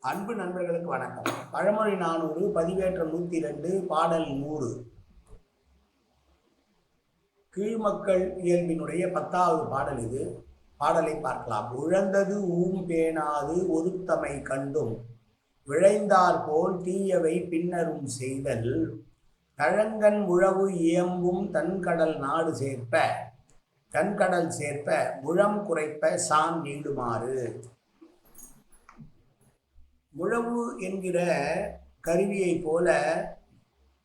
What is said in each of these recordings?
அன்பு நண்பர்களுக்கு வணக்கம். பழமொழி நானூறு பதிவேற்றம் நூற்றி ரெண்டு பாடல் நூறு. கீழ்மக்கள் இயல்பினுடைய பத்தாவது பாடல் இது. பாடலை பார்க்கலாம். உழந்தது ஊம் பேணாது ஒருத்தமை கண்டும். விளைந்தார் போல் தீயவை பின்னரும் செய்தல். தழங்கன் உழவு இயம்பும் தன்கடல் நாடு சேர்ப்ப. தன்கடல் சேர்ப்ப முழம் குறைப்ப சான் நீடுமாறு முழவு என்கிற கருவியை போல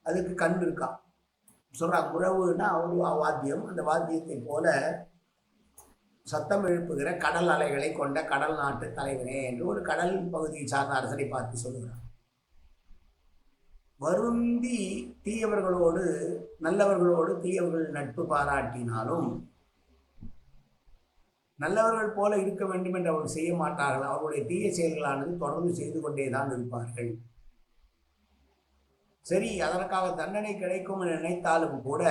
அதுக்கு கண் இருக்கான் சொல்கிறாங்க முழவுன்னா ஒரு வாத்தியம். அந்த வாத்தியத்தை போல சத்தம் எழுப்புகிற கடல் அலைகளை கொண்ட கடல் நாட்டு தலைவனே என்று ஒரு கடல் பகுதியை சார்ந்த அரசனை பார்த்து சொல்லுகிறான். வருந்தி தீயவர்களோடு நல்லவர்களோடு தீயவர்கள் நட்பு பாராட்டினாலும் நல்லவர்கள் போல இருக்க வேண்டும் என்று அவர்கள் செய்ய மாட்டார்கள். அவர்களுடைய தீய செயல்களானது தொடர்ந்து செய்து கொண்டே தான் இருப்பார்கள். சரி அதற்காக தண்டனை கிடைக்கும் என நினைத்தாலும் கூட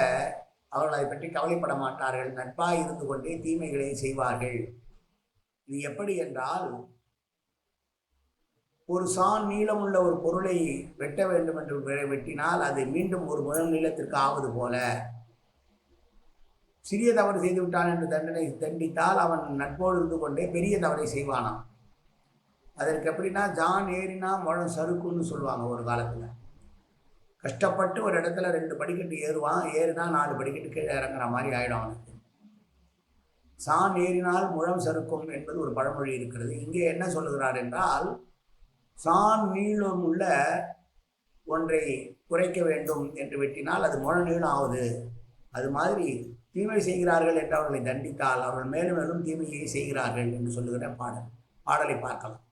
அவர்கள் அதை பற்றி கவலைப்பட மாட்டார்கள். நட்பாக இருந்து கொண்டே தீமைகளை செய்வார்கள். இது எப்படி என்றால் ஒரு சான் நீளமுள்ள ஒரு பொருளை வெட்ட வேண்டும் என்று வெட்டினால் அது மீண்டும் ஒரு முதல் நீளத்திற்கு ஆவது போல சிறிய தவறு செய்து விட்டான் என்று தண்டனை தண்டித்தால் அவன் நட்போடு இருந்து கொண்டே பெரிய தவறை செய்வானாம். அதற்கு எப்படின்னா ஜான் ஏறினா முழம் சறுக்குன்னு சொல்லுவாங்க ஒரு காலத்தில். கஷ்டப்பட்டு ஒரு இடத்துல ரெண்டு படிக்கட்டு ஏறுவான் ஏறினா நாலு படிக்கட்டு கீழே இறங்குற மாதிரி ஆகிடும் அவனுக்கு. சான் ஏறினால் முழம் சறுக்கும் என்பது ஒரு பழமொழி இருக்கிறது. இங்கே என்ன சொல்லுகிறார் என்றால் சான் நீளம் உள்ள ஒன்றை குறைக்க வேண்டும் என்று வெட்டினால் அது முழ நீளம் ஆகுது. அது மாதிரி தீமை செய்கிறார்கள் என்று அவர்களை தண்டித்தால் அவர்கள் மேலும் மேலும் தீமையை செய்கிறார்கள் என்று சொல்லுகிற பாடல் பாடலை பார்க்கலாம்.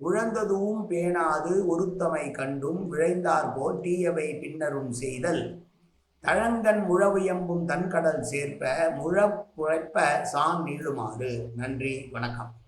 உழந்ததும் பேணாது ஒருத்தமை கண்டும் விழைந்தார் போல் தீயவை பின்னரும் செய்தல். தழங்கன் முழவியம்பும் தன்கடல் சேர்ப்ப முழ சாம் நீளுமாறு. நன்றி வணக்கம்.